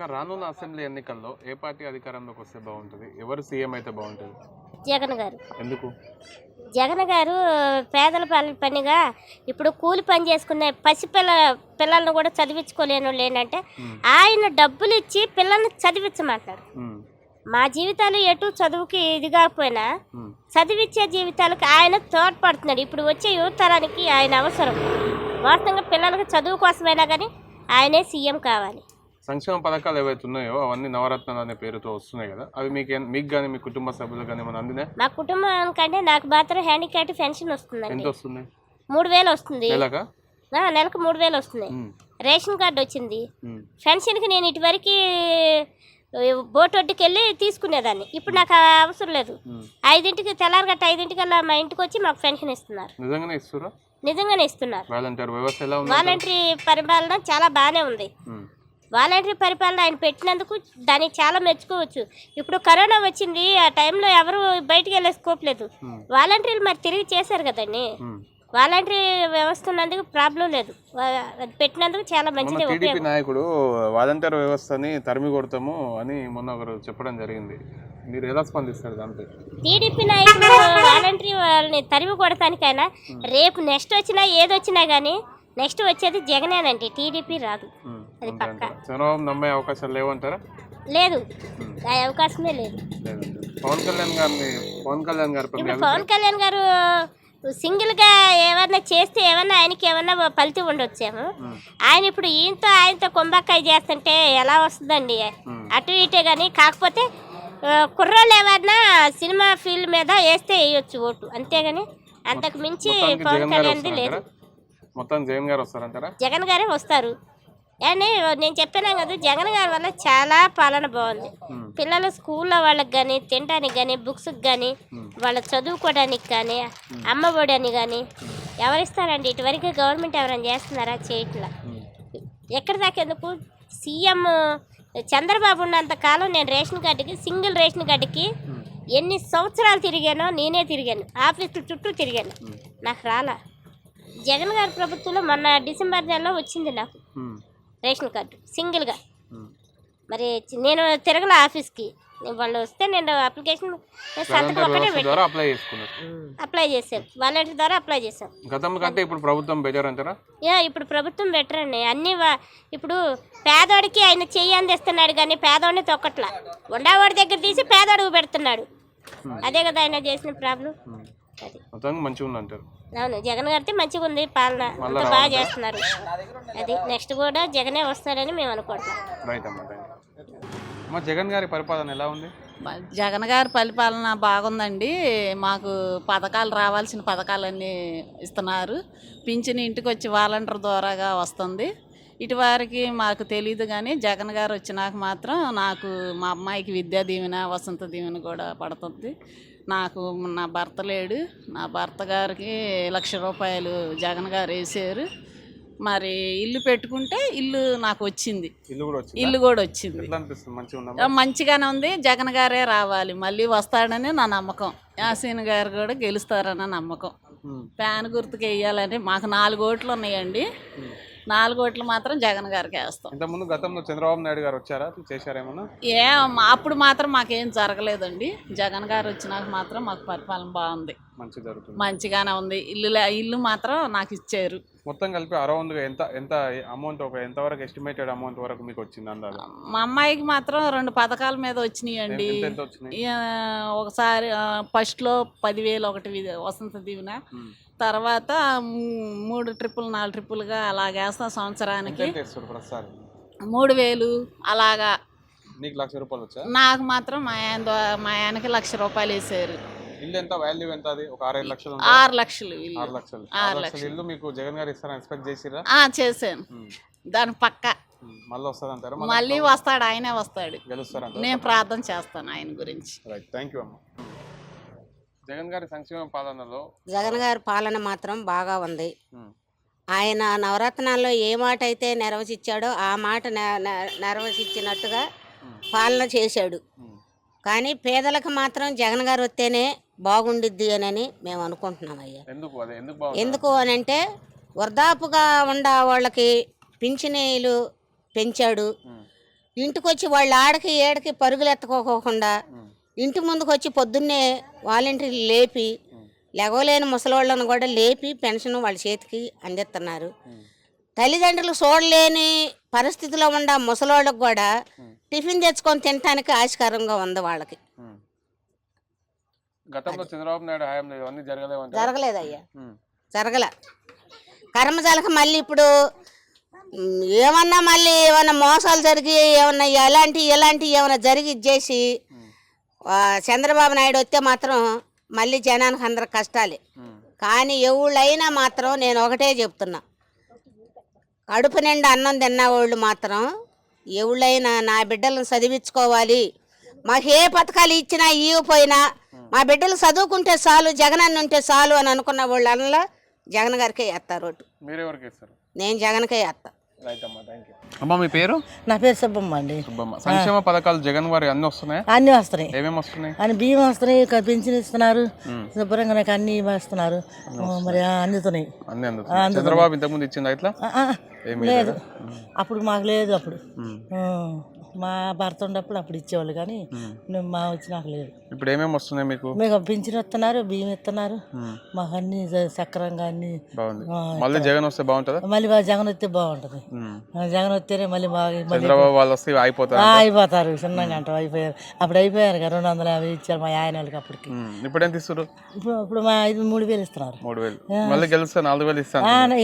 అక్క రానున్న అసెంబ్లీ ఎన్నికల్లో ఏ పార్టీ అధికారంలోకి వస్తే బాగుంటుంది? ఎవరు సీఎం అయితే బాగుంటుంది? జగన్ గారు. ఎందుకు? జగన్ గారు పేదల పనిగా ఇప్పుడు కూలి పని చేసుకునే పసిపిల్ల పిల్లల్ని కూడా చదివించుకోలేని మ్మ్. ఆయన డబ్బులు ఇచ్చి పిల్లల్ని చదివించమంటారు. మా జీవితాలు ఎటు చదువుకి ఇది కాకపోయినా. చదివించే జీవితాలకు ఆయన తోడ్పడుతున్నాడు. ఇప్పుడు వచ్చే యువ తరానికి ఆయన అవసరం. వాస్తవంగా పిల్లలకి చదువు కోసమైనా కానీ ఆయనే సీఎం కావాలి. సంక్షేమ పథకాలు ఏవైతే ఉన్నాయో అవన్నీ నవరత్నాలు అనే పేరుతో వస్తున్నాయి కదా. అవి మీకు మీకు కానీ మీ కుటుంబ సభ్యులకు కానీ ఏమైనా అందినాయి? మా కుటుంబం కంటే నాకు మాత్రం హ్యాండిక్యాప్ పెన్షన్ ఎంత వస్తుందండి వస్తుంది? మూడు వేలు వస్తుంది. నెలకా? మూడు వేలు వస్తుంది. రేషన్ కార్డు వచ్చింది. పెన్షన్కి నేను ఇటువరకు బోటొడ్డుకి వెళ్ళి తీసుకునేదాన్ని. ఇప్పుడు నాకు అవసరం లేదు. ఐదింటికి తెల్లారగట్ట ఐదింటికల్లా మా ఇంటికి వచ్చి మాకు పెన్షన్ ఇస్తున్నారు. నిజంగానే ఇస్తురా నిజంగానే ఇస్తున్నారు. వాలంటీర్ పరిపాలన చాలా బాగానే ఉంది. వాలంటరీ పరిపాలన ఆయన పెట్టినందుకు దాన్ని చాలా మెచ్చుకోవచ్చు. ఇప్పుడు కరోనా వచ్చింది ఆ టైంలో ఎవరు బయటికి వెళ్ళే స్కోప్ లేదు. మ్మ్. వాలంటీర్లు మరి తిరిగి చేశారు కదండి. మ్మ్. వాలంటరీ వ్యవస్థ ఉన్నందుకు ప్రాబ్లం లేదు. అది పెట్టినందుకు చాలా మంచిది టీడీపీ నాయకుడు వాలంటీర్ వ్యవస్థని తరిమి కొడతాము అని మొన్న ఒకరు చెప్పడం జరిగింది. మీరు ఎలా స్పందిస్తారు దాంతో టీడీపీ నాయకులు వాలంటరీ వాళ్ళని తరిమి కొడటానికైనా రేపు నెక్స్ట్ వచ్చినా ఏది వచ్చినా కానీ నెక్స్ట్ వచ్చేది జగనేనండి టీడీపీ రాదు. అది పక్కా. చంద్రబాబు నమ్మే అవకాశాలు లేవంటారా? లేదు. ఆ అవకాశమే లేదు. పవన్ కళ్యాణ్ గారిని పవన్ కళ్యాణ్ గారి ఇప్పుడు పవన్ కళ్యాణ్ గారు సింగిల్గా ఏమన్నా చేస్తే ఏమన్నా ఆయనకి ఏమన్నా ఫలితం ఉండొచ్చేమో. ఆయన ఇప్పుడు ఈయనతో ఆయనతో కుంభకాయ చేస్తుంటే ఎలా వస్తుందండి. అటు ఇటే కానీ కాకపోతే కుర్రోళ్ళు ఎవరన్నా సినిమా ఫీల్డ్ మీద వేస్తే వేయొచ్చు ఓటు. అంతేగాని అంతకు మించి పవన్ కళ్యాణ్ది లేదు. మొత్తం జగన్ గారు వస్తారంటారా? జగన్ గారే వస్తారు. కానీ నేను చెప్పాను కదా జగన్ గారి వల్ల చాలా పాలన బాగుంది. పిల్లలు స్కూల్లో వాళ్ళకి కానీ తినడానికి కానీ బుక్స్కి కానీ వాళ్ళ చదువుకోవడానికి కానీ అమ్మఒడి అని కానీ ఎవరిస్తారండి ఇటువరకు గవర్నమెంట్ ఎవరైనా చేస్తున్నారా చేయట్లా. ఎక్కడి దాకా ఎందుకు సీఎం చంద్రబాబు ఉన్నంత కాలం నేను రేషన్ కార్డుకి సింగిల్ రేషన్ కార్డుకి. ఎన్ని సంవత్సరాలు తిరిగానో నేనే తిరిగాను ఆఫీసుల చుట్టూ తిరిగాను. నాకు రాలా జగన్ గారి ప్రభుత్వంలో మొన్న డిసెంబర్ నెలలో వచ్చింది నాకు. రేషన్ కార్డు సింగిల్గా. మరి నేను తిరగల ఆఫీస్కి. వాళ్ళు వస్తే నేను అప్లికేషన్ సంతకం అప్లై అప్లై చేశాను వాలంటీర్ ద్వారా అప్లై కంటే ఇప్పుడు ప్రభుత్వం బెటర్ అంటారా? యా ఇప్పుడు ప్రభుత్వం బెటర్ అండి అన్ని ఇప్పుడు పేదోడికి ఆయన చెయ్యి అందిస్తున్నాడు కానీ పేదోడిని తొక్కట్లా. ఉండేవాడి దగ్గర తీసి పేదోడికి పెడుతున్నాడు. అదే కదా ఆయన చేసిన ప్రాబ్లం. అది. మొత్తానికి మంచిగా ఉంది అంటారు అవును జగన్ గారితే మంచిగా ఉంది పాలన. అంతా బాగా చేస్తున్నారు. అది నెక్స్ట్ కూడా జగనే వస్తాడని మేము అనుకుంటున్నాం. జగన్ గారి పరిపాలన ఎలా ఉంది? జగన్ గారి పరిపాలన బాగుందండి. మాకు పథకాలు రావాల్సిన పథకాలన్నీ ఇస్తున్నారు. పింఛన్ ఇంటికి వచ్చి వాలంటీర్ ద్వారాగా వస్తుంది. ఇటువారికి మాకు తెలియదు కానీ జగన్ గారు వచ్చినాక మాత్రం నాకు మా అమ్మాయికి విద్యా దీవెన వసంత దీవెన కూడా పడుతుంది. నాకు నా భర్త లేడు. నా భర్త గారికి లక్ష రూపాయలు జగన్ గారు వేసారు మరి ఇల్లు పెట్టుకుంటే ఇల్లు నాకు వచ్చింది. ఇల్లు కూడా వచ్చింది? మంచిగానే ఉంది. జగన్ గారే రావాలి. మళ్ళీ వస్తాడని నా నమ్మకం. యాసీన్ గారు కూడా గెలుస్తారన్న నమ్మకం. మ్మ్. ఫ్యాన్ గుర్తుకు వేయాలని మాకు నాలుగు ఓట్లు ఉన్నాయండి. నాలుగు ఓట్లు మాత్రం జగన్ గారికి వేస్తాం. ఇంతకుముందు గతంలో చంద్రబాబు నాయుడు గారు వచ్చారా? చేశారేమన్నా? ఏ అప్పుడు మాత్రం మాకేం జరగలేదండి. జగన్ గారు వచ్చినాక మాత్రం మాకు పరిపాలన బాగుంది. మంచి జరుగుతుంది. మంచిగానే ఉంది. ఇల్లు ఇల్లు మాత్రం నాకు ఇచ్చారు. మొత్తం కలిపి అరౌండ్గా ఎంత ఎంత అమౌంట్ ఒక ఎంతవరకు ఎస్టిమేటెడ్ అమౌంట్ వరకు మీకు వచ్చింది అందాజ? మా అమ్మాయికి మాత్రం రెండు పథకాల మీద వచ్చినాయండి. ఎంత ఎంత ఒకసారి ఫస్ట్లో పదివేలు ఒకటి వసంత దీవెన. తర్వాత మూడు ట్రిప్పులు నాలుగు ట్రిప్పులుగా అలాగేస్తాం ఎంత సంవత్సరానికి. ఎంత మూడు వేలు అలాగా. నీకు లక్ష రూపాయలు వచ్చా? నాకు మాత్రం మా ఆయన మా ఆయనకి లక్ష రూపాయలు వేసారు. ఇల్లు ఎంత? వాల్యూ ఎంత అది ఒక ఆరేడు లక్షలు ఉందా? ఆరు లక్షలు ఇల్లు. ఆరు లక్షలు. ఆరు ఆరు లక్షలు ఇల్లు మీకు జగన్ గారు ఇస్తారని ఎక్స్పెక్ట్ చేసిరా ఆ, చేశాను. దాని పక్క. మళ్ళీ అంటారా మళ్ళీ వస్తాడు ఆయనే వస్తాడు. గెలుస్తారంట నేను ప్రార్థన చేస్తాను ఆయన గురించి. రైట్ థ్యాంక్ యూ అమ్మ. జగన్ గారి సంక్షేమ పాలనలో జగన్ గారి పాలన మాత్రం బాగా ఉంది. ఆయన నవరత్నాల్లో ఏ మాట అయితే నెరవేర్చాడో ఆ మాట నె- నె- నెరవేర్చినట్టుగా పాలన చేశాడు. కానీ పేదలకు మాత్రం జగన్ గారు వస్తేనే బాగుండిద్ది అని మేము అనుకుంటున్నాం అయ్యా ఎందుకు అని అంటే వృద్ధాపుగా ఉండ వాళ్ళకి పింఛనీలు పెంచాడు. ఉమ్, ఇంటికి వచ్చి వాళ్ళ ఆడకి ఏడకి పరుగులు ఎత్తుకోకుండా ఇంటి ముందుకు వచ్చి పొద్దున్నే వాలంటీర్లు లేపి లెగవలేని ముసలోళ్ళను కూడా లేపి పెన్షన్ వాళ్ళ చేతికి అందిస్తున్నారు. తల్లిదండ్రులు చూడలేని పరిస్థితిలో ఉన్న ముసలోళ్ళకు కూడా టిఫిన్ తెచ్చుకొని తినడానికి ఆస్కారంగా ఉంది వాళ్ళకి. గతంలో చంద్రబాబు నాయుడు హయాంలో ఇవన్నీ జరగలేవంటే జరగలేదయ్యా. జరగల. కర్మజాలక మళ్ళీ ఇప్పుడు ఏమన్నా మళ్ళీ ఏమన్నా మోసాలు జరిగి ఏమన్నా ఎలాంటి ఎలాంటి ఏమన్నా జరిగి ఇచ్చేసి చంద్రబాబు నాయుడు వస్తే మాత్రం మళ్ళీ జనానికి అందరు కష్టాలే. కానీ ఎవళ్ళైనా మాత్రం నేను ఒకటే చెప్తున్నా. కడుపు నిండా అన్నం తిన్నవాళ్ళు మాత్రం ఎవళ్ళైనా నా బిడ్డలను చదివించుకోవాలి. మాకు ఏ పథకాలు ఇచ్చినా ఇవ్వపోయినా మా బిడ్డలు చదువుకుంటే చాలు జగన్ అన్న ఉంటే చాలు అని అనుకున్న వాళ్ళు అందులో జగన్ గారికే వేస్తారు ఓటు నేను జగన్కే వేస్తా రైట్ అమ్మా మీ పేరు? నా పేరు సుబ్బమ్మ అండి. సుబ్బమ్మ. సంక్షేమ పథకాలు జగన్ వారి అన్ని వస్తున్నాయా? అన్నీ వస్తున్నాయి. ఏమేమి వస్తున్నాయి? అని బియ్యం వస్తున్నాయి పెన్షన్ ఇస్తున్నారు శుభ్రంగా నాకు అన్ని ఇస్తున్నారు మరి అందుతున్నాయి. అన్ని అందుతున్నాయి. చంద్రబాబు ఇంతకుముందు ఇచ్చిందా ఇట్లా? లేదు? అప్పుడు మాకు లేదు అప్పుడు. మా భర్త ఉన్నప్పుడు అప్పుడు ఇచ్చేవాళ్ళు కానీ మా వచ్చి నాకు లేదు. ఇప్పుడు ఏమేమి వస్తున్నాయి మీకు? మీకు పింఛన్ ఇస్తున్నారు బియ్యం ఇస్తున్నారు మాకు అన్ని సక్రంగా అన్ని మళ్ళీ జగన్ వస్తే బాగుంటుందా? మళ్ళీ జగన్ వస్తే బాగుంటుంది. జగన్ వస్తేనే మళ్ళీ బాగా చంద్రబాబు వాళ్ళు వస్తే అయిపోతారు అయిపోతారు చిన్నగా అంటారు అయిపోయారు. అప్పుడు అయిపోయారు కదా రెండు వందల యాభై ఇచ్చారు మా ఆయన వాళ్ళకి అప్పటికి. ఇప్పుడు ఎంత ఇస్తారు ఇప్పుడు ఇప్పుడు మా ఐదు మూడు వేలు ఇస్తున్నారు. మూడు వేలు. మళ్ళీ గెలిస్తే నాలుగు వేలు ఇస్తాను.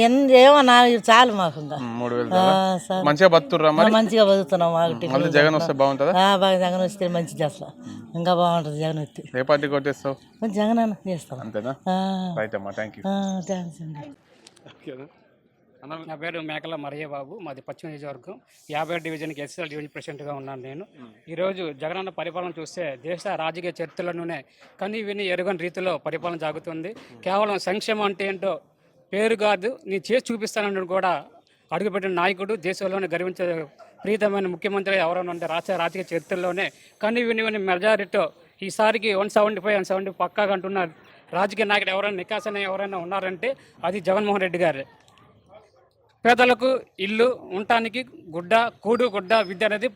ఏమో నాలుగు చాలు మాకు మూడు వేలు మంచిగా బతుర్రా మరి? మంచిగా బతుకుతున్నాం మాకు మళ్ళీ జగన్ వస్తే బాగుంటుందా? ఆ, బాగా జగన్ వస్తే మంచిది అసలు ఇంకా బాగుంటుంది జగన్ వస్తే. ఏ పార్టీ కొట్టేస్తావు? జగన్ అన్న చేస్తాం అంతేనా? ఆ, రైట్ అమ్మా థ్యాంక్ యూ ఆ, థ్యాంక్స్ అండి. నా పేరు మేకల మరయ్య బాబు మాది పశ్చిమ నియోజకవర్గం. యాభై డివిజన్కి ఎస్ఎల్ డివిజన్ ప్రెసిడెంట్గా ఉన్నాను నేను. ఈరోజు జగనన్న పరిపాలన చూస్తే దేశ రాజకీయ చరిత్రలోనే కని విని ఎరుగని రీతిలో పరిపాలన సాగుతుంది. కేవలం సంక్షేమం అంటే ఏంటో పేరు కాదు నీ చేసి చూపిస్తానని కూడా అడుగుపెట్టిన నాయకుడు దేశంలోనే గర్వించే ప్రీతమైన ముఖ్యమంత్రి ఎవరైనా ఉంటే రాష్ట్ర రాజకీయ చరిత్రలోనే కానీ విని మెజారిటీ ఈసారికి one seventy five one seventy పక్కాగా అంటున్నారు రాజకీయ నాయకుడు ఎవరైనా నికాసన ఎవరైనా ఉన్నారంటే అది జగన్మోహన్ రెడ్డి గారే. పేదలకు ఇల్లు ఉండటానికి గుడ్డ కూడు గుడ్డ విద్య అనేది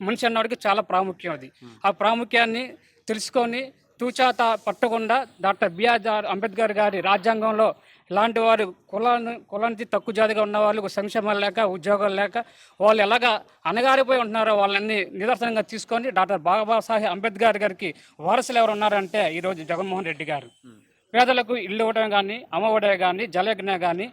మనిషి అన్నవాడికి చాలా ప్రాముఖ్యం అది. ఆ ప్రాముఖ్యాన్ని తెలుసుకొని తూచాత పట్టకుండా డాక్టర్ బిఆర్ అంబేద్కర్ గారి రాజ్యాంగంలో ఇలాంటి వారు కులాన్ని కులానికి తక్కువ జాతిగా ఉన్న వాళ్ళు సంక్షేమాలు లేక ఉద్యోగాలు లేక వాళ్ళు ఎలాగా అనగారిపోయి ఉంటున్నారో వాళ్ళని నిదర్శనంగా తీసుకొని డాక్టర్ బాబాసాహెబ్ అంబేద్కర్ గారికి వారసులు ఎవరు ఉన్నారంటే ఈరోజు జగన్మోహన్ రెడ్డి గారు. పేదలకు ఇల్లు ఇవ్వడం కానీ అమ్మఒడే కానీ జలయజ్ఞ కానీ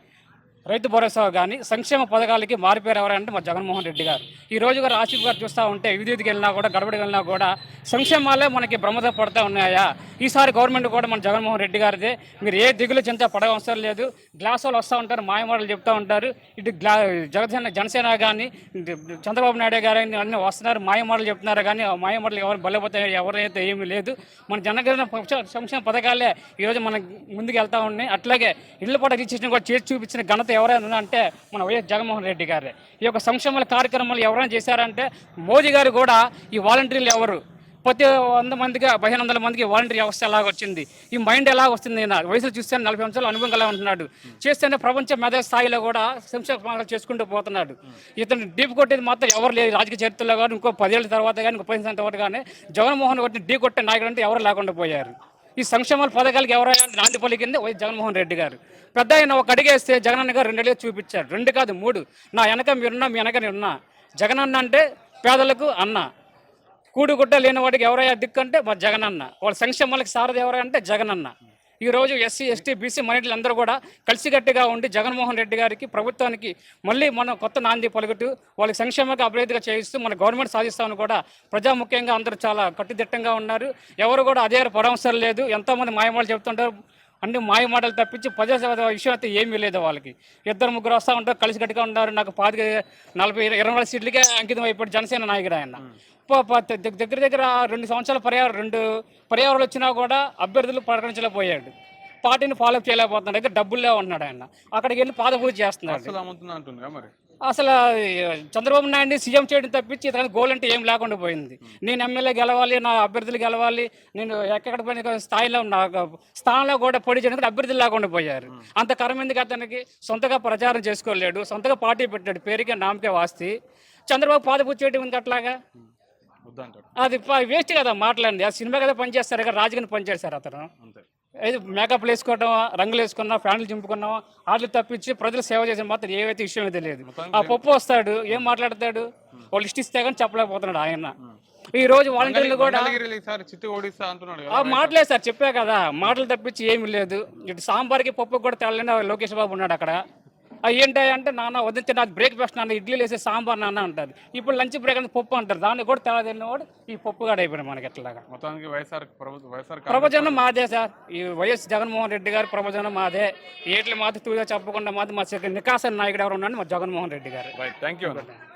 రైతు భరోసా కానీ సంక్షేమ పథకాలకి మారిపోయారు ఎవరంటే మా జగన్మోహన్ రెడ్డి గారు. ఈ రోజు గారు ఆసిఫ్ గారు చూస్తూ ఉంటే విద్యుత్కి వెళ్ళినా కూడా గడబడికి వెళ్ళినా కూడా సంక్షేమాలే మనకి ప్రమాద పడుతూ ఉన్నాయా? ఈసారి గవర్నమెంట్ కూడా మన జగన్మోహన్ రెడ్డి గారిదే. మీరు ఏ దిగులు చింత పడవసరం లేదు. గ్లాస్ వాళ్ళు వస్తూ ఉంటారు మాయమాటలు చెప్తూ ఉంటారు. ఇటు గ్లా జగన్ జనసేన కానీ చంద్రబాబు నాయుడు గారు అన్నీ వస్తున్నారు మాయమాటలు చెప్తున్నారు. కానీ ఆ మాయమాటలు ఎవరు బలపోతాయి ఎవరైతే ఏమీ లేదు. మన జనగణ సంక్షేమ పథకాలే ఈరోజు మన ముందుకు వెళ్తూ ఉన్నాయి. అట్లాగే ఇళ్ళ పట్ల రిజిస్ట్రేషన్ కూడా చేసి చూపించిన ఘనత ఎవరైనా అంటే మన వైఎస్ జగన్మోహన్ రెడ్డి గారే. ఈ యొక్క సంక్షేమ కార్యక్రమాలు ఎవరైనా చేశారంటే మోదీ గారు కూడా ఈ వాలంటీర్లు ఎవరు? ప్రతి వంద మందికి పదిహేను వందల మందికి వాలంటీర్ వ్యవస్థ ఎలాగ వచ్చింది? ఈ మైండ్ ఎలా వస్తుంది? వయసులో చూస్తే నలభై అంశాలు అనుభవం కలిగి ఉంటున్నాడు. చేస్తేనే ప్రపంచ మెద స్థాయిలో కూడా సంక్షేమ చేసుకుంటూ పోతున్నాడు. ఇతను డీప్ కొట్టేది మాత్రం ఎవరు లేదు రాజకీయ చరిత్రలో కానీ ఇంకో పదేళ్ళ తర్వాత కానీ ఇంకో పదిహేను తర్వాత కానీ జగన్మోహన్ కొట్టి ఢీ కొట్టే నాయకుడు అంటే ఎవరు లేకుండా పోయారు? ఈ సంక్షేమ పథకాలకి ఎవరైనా నాంది పలికింది వైఎస్ జగన్మోహన్ రెడ్డి గారు. పెద్ద ఆయన ఒక అడిగేస్తే జగనన్న గారు రెండు చూపించారు. రెండు కాదు మూడు. నా వెనక మీరున్నా మీ వెనక నేనున్నా జగనన్న అంటే పేదలకు అన్న. కూడుగుడ్డ లేని వాడికి ఎవరైనా దిక్కు అంటే మా జగనన్న. వాళ్ళ సంక్షేమాలకు సారథి ఎవరైనా అంటే జగనన్న. ఈ రోజు ఎస్సీ ఎస్టీ బీసీ మైనార్టీలు అందరూ కూడా కలిసికట్టుగా ఉండి జగన్మోహన్ రెడ్డి గారికి ప్రభుత్వానికి మళ్ళీ మనం కొత్త నాంది పలుకుతూ వాళ్ళకి సంక్షేమంగా అభివృద్ధిగా చేయిస్తూ మన గవర్నమెంట్ సాధిస్తామని కూడా ప్రజాముఖ్యంగా అందరూ చాలా కట్టుదిట్టంగా ఉన్నారు. ఎవరు కూడా అదే పడవసరం లేదు. ఎంతోమంది మాయమాలు చెప్తుంటారు అన్ని మాయ మాటలు తప్పించి ప్రజా విషయం అయితే ఏమీ లేదు వాళ్ళకి. ఇద్దరు ముగ్గురు వస్తూ ఉంటారు కలిసి గట్టిగా ఉన్నారు. నాకు పాతిక నలభై ఇరవై నాలుగు సీట్లకే అంకితం అయిపోయి జనసేన నాయకుడు ఆయన. ప- ప- దగ్గ- దగ్గర దగ్గర రెండు సంవత్సరాల పర్యావరణ రెండు పర్యావరణలు వచ్చినా కూడా అభ్యర్థులు ప్రకటించలేకపోయాడు. పార్టీని ఫాలో చేయలేకపోతున్నాడు. దగ్గర డబ్బులే ఉంటున్నాడు ఆయన. అక్కడికి వెళ్ళి పాద పూజ చేస్తున్నాడు అసలు చంద్రబాబు నాయుడిని సీఎం చేయడం తప్పించి ఇతనికి గోల్ అంటే ఏం లేకుండా పోయింది. నేను ఎమ్మెల్యే గెలవాలి నా అభ్యర్థులు గెలవాలి నేను ఎక్కడ పోయిన స్థాయిలో నా స్థానంలో కూడా పొడి చేయడానికి అభ్యర్థులు లేకుండా పోయారు. అంత కరం ఎందుకు అతనికి? సొంతగా ప్రచారం చేసుకోలేడు సొంతగా పార్టీ పెట్టాడు పేరుకే నామకే వాస్తి చంద్రబాబు పాదపూజ చేయడం ఉంది అట్లాగా? అది వేస్ట్ కదా మాట్లాడండి ఆ సినిమా కదా పనిచేస్తారు కదా రాజుగాని పనిచేస్తారు అతను. అంతే. ఏది మేకప్లు వేసుకోవడం రంగులు వేసుకున్నాం ఫ్యాన్లు చింపుకున్నాం వాటిని తప్పించి ప్రజలు సేవ చేసిన మాత్రం ఏవైతే విషయం లేదు. ఆ పప్పు వస్తాడు ఏం మాట్లాడతాడు? వాళ్ళు లిస్ట్ ఇస్తే కానీ చెప్పలేకపోతున్నాడు ఆయన. ఈ రోజు వాలంటీర్లు కూడా మాటలేదు సార్ చెప్పా కదా మాటలు తప్పించి ఏమీ లేదు. ఇటు సాంబార్కి పప్పు కూడా తెల్లని లోకేష్ బాబు ఉన్నాడు అక్కడ. ఆ ఏంటి అంటే నాన్న వదిలితే నాకు బ్రేక్ఫాస్ట్ నాన్న ఇడ్లీలు వేసే సాంబార్ నాన్న అంటారు. ఇప్పుడు లంచ్ బ్రేక్ అంటే పప్పు అంటారు. దాన్ని కూడా తెల్లదిన్నవాడు ఈ పప్పు కూడా అయిపోయాడు మనకి ఎట్లాగా. మొత్తానికి వైఎస్ఆర్ ప్రభుత్వం వైఎస్ఆర్ ప్రవచనం మాదే సార్. ఈ వైఎస్ జగన్మోహన్ రెడ్డి గారి ప్రవచనం మాదే. ఏట్లు మాత్రం తూగా చెప్పకుండా మాత్రం మా నికాస నాయకుడు ఎవరు ఉన్నాడు? మా జగన్మోహన్ రెడ్డి గారు. Thank you